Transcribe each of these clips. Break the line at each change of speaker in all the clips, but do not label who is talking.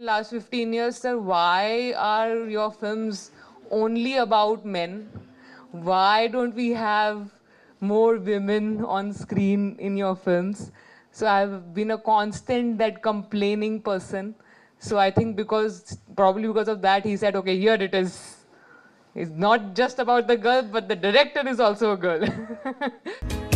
last 15 years, sir, why are your films only about men? Why don't we have more women on screen in your films? So I've been a constant that complaining person. So I think because, probably because of that, he said, okay, here it is. It's not just about the girl, but the director is also a girl.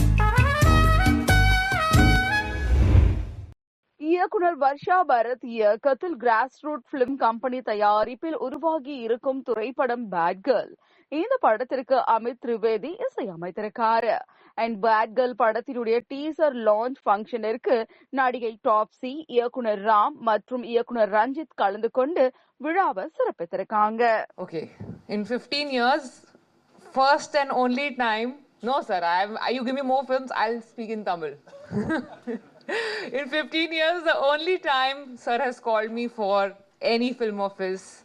இயக்குனர் வர்ஷா பரத் இயக்கத்தில் cross root film company தயாரிப்பில் உருவாகி இருக்கும் திரைப்படம் bad girl இந்த படத்திற்கு அமித் திரிவேதி இசையமைத்திருக்காரு and bad girl படத்தினுடைய டீசர் லான்ச் ஃபங்க்ஷனிற்கு நடிகை டாப்ஸி இயக்குனர் ராம் மற்றும் இயக்குனர் ரஞ்சித் கலந்து கொண்டு விழாவை சிறப்பித்திருக்காங்க.
Okay in 15 years first and only time no sir I you give me more films I speak in Tamil in 15 years, the only time sir has called me for any film of his,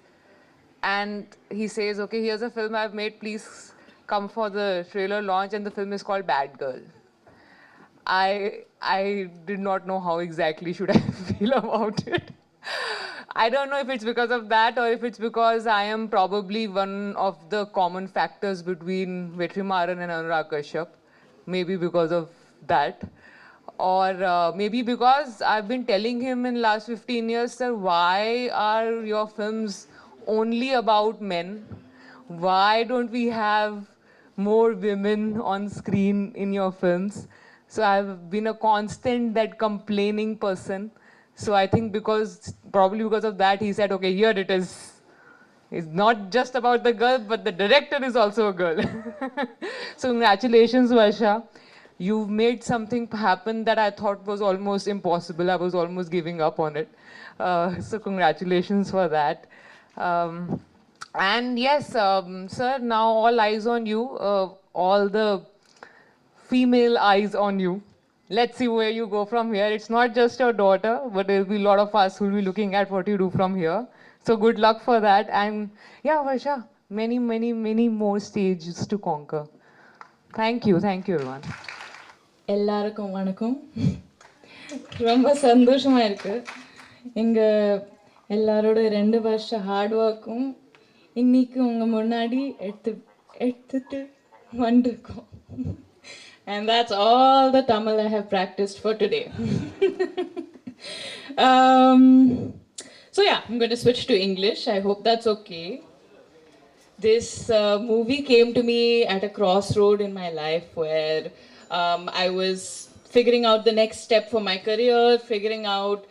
and he says, "Okay, here's a film I've made. Please come for the trailer launch." And the film is called Bad Girl. I I did not know how exactly should I feel about it. I don't know if it's because of that or if it's because I am probably one of the common factors between Vetrimaran and Anurag Kashyap. Maybe because of that. Or uh, maybe because I've been telling him in last 15 years, sir, why are your films only about men? Why don't we have more women on screen in your films? So I've been a constant that complaining person. So I think because probably because of that, he said, okay, here it is. It's not just about the girl, but the director is also a girl. so congratulations, Varsha. You've made something happen that I thought was almost impossible. I was almost giving up on it. Uh, so congratulations for that. Um, and yes, um, sir, now all eyes on you. Uh, all the female eyes on you. Let's see where you go from here. It's not just your daughter, but there'll be a lot of us who'll be looking at what you do from here. So good luck for that. And yeah, Varsha, many, many, many more stages to conquer. Thank you. Thank you, everyone.
எல்லாருக்கும் வணக்கம் ரொம்ப சந்தோஷமா இருக்கு எங்க எல்லாரோட ரெண்டு வருஷ heart ஒர்க்கும் இன்னைக்கு உங்க முன்னாடி எடுத்து எடுத்துட்டு வந்திருக்கோம் and that's all the Tamil I have practiced for today. um, so yeah, I'm going to switch to English. I hope that's okay. This uh, movie came to me at a crossroad in my life where um, I was figuring out the next step for my career, figuring out,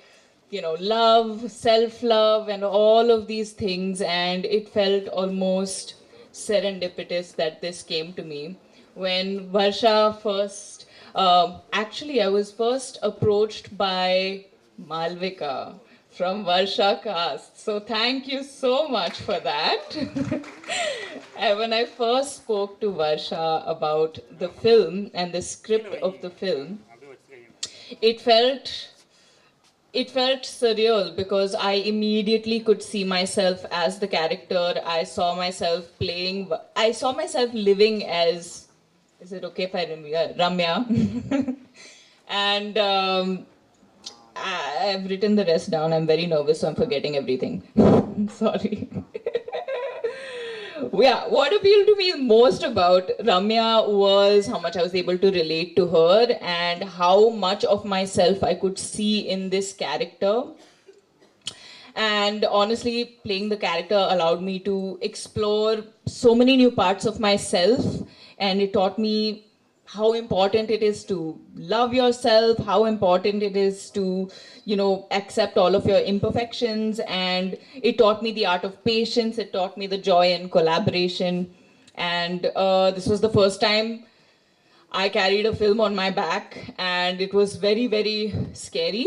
you know, love, self love, and all of these things. And it felt almost serendipitous that this came to me. When Varsha first, um actually, I was first approached by Malvika from Varsha Cast. So thank you so much for that. when I first spoke to Varsha about the film and the script of the film, it felt it felt surreal because I immediately could see myself as the character. I saw myself playing. I saw myself living as. Is it okay if I Ramya? and um, I- I've written the rest down. I'm very nervous, so I'm forgetting everything. Sorry. Yeah, what appealed to me most about Ramya was how much I was able to relate to her and how much of myself I could see in this character. And honestly, playing the character allowed me to explore so many new parts of myself, and it taught me how important it is to love yourself, how important it is to, you know, accept all of your imperfections. And it taught me the art of patience, it taught me the joy in collaboration. And uh, this was the first time I carried a film on my back, and it was very, very scary.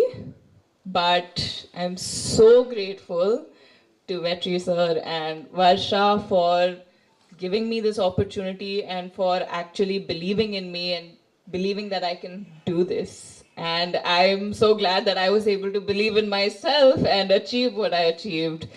But I'm so grateful to Vetri sir and Varsha for giving me this opportunity and for actually believing in me and believing that I can do this. And I'm so glad that I was able to believe in myself and achieve what I achieved.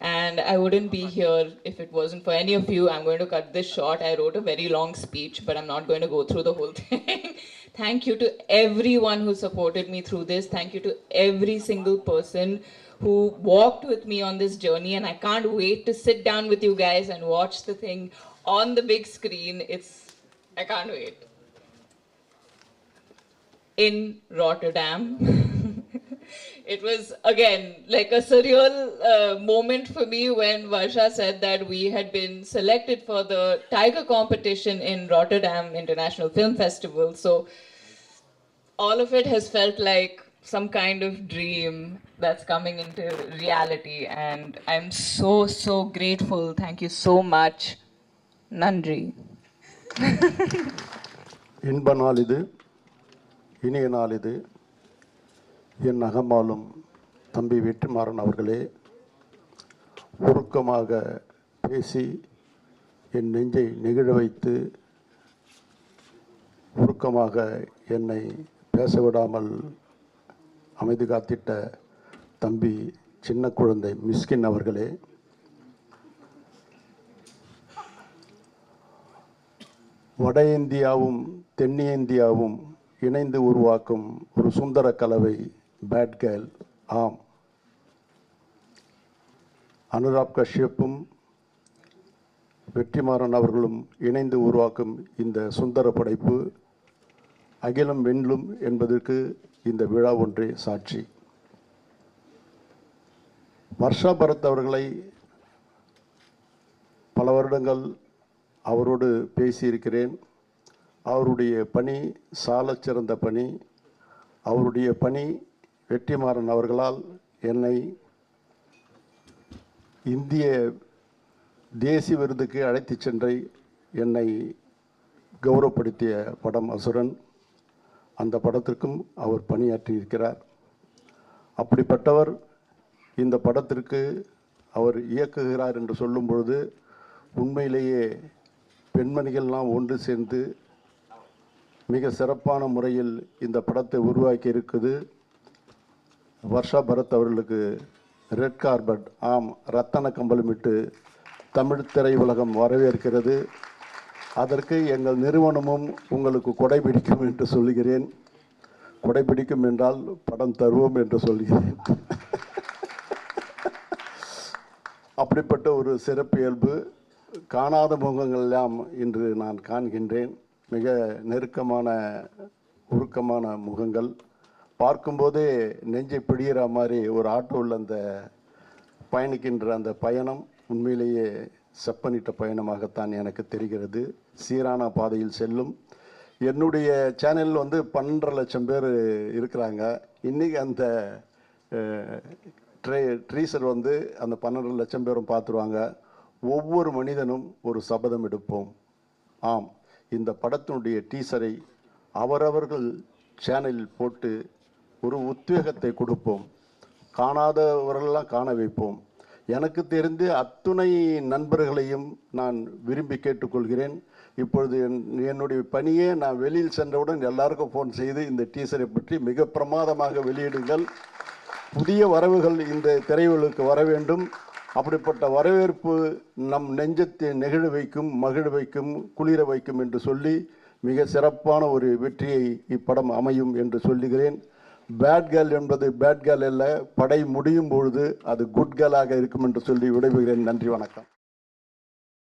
And I wouldn't be here if it wasn't for any of you. I'm going to cut this short. I wrote a very long speech, but I'm not going to go through the whole thing. Thank you to everyone who supported me through this. Thank you to every single person who walked with me on this journey. And I can't wait to sit down with you guys and watch the thing on the big screen. It's, I can't wait. In Rotterdam. it was again like a surreal uh, moment for me when Varsha said that we had been selected for the Tiger competition in Rotterdam International Film Festival. So all of it has felt like some kind of dream that's coming into reality, and I'm so so grateful. Thank you so much, Nandri.
இன்ப நாள் இது இனிய நாள் இது என் அகமாலும் தம்பி வெற்றிமாறன் அவர்களே உருக்கமாக பேசி என் நெஞ்சை நெகிழ வைத்து உருக்கமாக என்னை பேச விடாமல் அமைதி காத்திட்ட தம்பி சின்ன குழந்தை மிஸ்கின் அவர்களே வட இந்தியாவும் தென்னிந்தியாவும் இணைந்து உருவாக்கும் ஒரு சுந்தர கலவை பேட் கேர்ள் ஆம். அனுராப் கஷ்யப்பும் வெற்றிமாறன் அவர்களும் இணைந்து உருவாக்கும் இந்த சுந்தர படைப்பு அகிலம் வெண்லும் என்பதற்கு இந்த விழா ஒன்றே சாட்சி. வர்ஷா பரத் அவர்களை பல வருடங்கள் அவரோடு பேசியிருக்கிறேன். அவருடைய பணி சாலச்சிறந்த பணி அவருடைய பணி வெற்றிமாறன் அவர்களால் என்னை இந்திய தேசிய விருதுக்கு அழைத்துச் சென்று என்னை கௌரவப்படுத்திய படம் அசுரன். அந்த படத்திற்கும் அவர் பணியாற்றியிருக்கிறார். அப்படிப்பட்டவர் இந்த படத்திற்கு அவர் இயக்குகிறார் என்று சொல்லும் பொழுது உண்மையிலேயே பெண்மணிகள்லாம் ஒன்று சேர்ந்து மிக சிறப்பான முறையில் இந்த படத்தை உருவாக்கி இருக்குது வர்ஷா பரத் அவர்களுக்கு ரெட் கார்பட் ஆம் ரத்தன கம்பளமிட்டு தமிழ் திரையுலகம் வரவேற்கிறது. அதற்கு எங்கள் நிறுவனமும் உங்களுக்கு கொடைபிடிக்கும் என்று சொல்கிறேன் கொடைபிடிக்கும் என்றால் படம் தருவோம் என்று சொல்கிறேன். அப்படிப்பட்ட ஒரு சிறப்பியல்பு காணாத முகங்கள் எல்லாம் இன்று நான் காண்கின்றேன். மிக நெருக்கமான உருக்கமான முகங்கள். பார்க்கும்போதே நெஞ்சை பிடிகிற மாதிரி ஒரு ஆட்டோவில் அந்த பயணிக்கின்ற அந்த பயணம் உண்மையிலேயே செப்பனிட்ட பயணமாகத்தான் எனக்கு தெரிகிறது. சீரான பாதையில் செல்லும். என்னுடைய சேனல் வந்து பன்னெண்டரை லட்சம் பேர் இருக்கிறாங்க. இன்றைக்கி அந்த ட்ரே ட்ரீசர் வந்து அந்த பன்னெண்டு லட்சம் பேரும் பார்த்துருவாங்க. ஒவ்வொரு மனிதனும் ஒரு சபதம் எடுப்போம். ஆம் இந்த படத்தினுடைய டீசரை அவரவர்கள் சேனலில் போட்டு ஒரு உத்வேகத்தை கொடுப்போம். காணாதவர்களெல்லாம் காண வைப்போம். எனக்கு தெரிந்து அத்துணை நண்பர்களையும் நான் விரும்பி கேட்டுக்கொள்கிறேன். இப்பொழுது என் என்னுடைய பணியே நான் வெளியில் சென்றவுடன் எல்லாருக்கும் ஃபோன் செய்து இந்த டீசரை பற்றி மிக பிரமாதமாக வெளியிடுங்கள். புதிய வரவுகள் இந்த திரையுலகுக்கு வர வேண்டும். அப்படிப்பட்ட வரவேற்பு நம் நெஞ்சத்தை நெகிழ வைக்கும் மகிழ வைக்கும் குளிர வைக்கும் என்று சொல்லி மிக சிறப்பான ஒரு வெற்றியை இப்படம் அமையும் என்று சொல்லுகிறேன். பேட் கேர்ள் என்பது பேட் கேர்ள் அல்ல படை முடியும் பொழுது அது குட் கேர்ளாக இருக்கும் என்று சொல்லி விடைபெறுகிறேன். நன்றி வணக்கம்.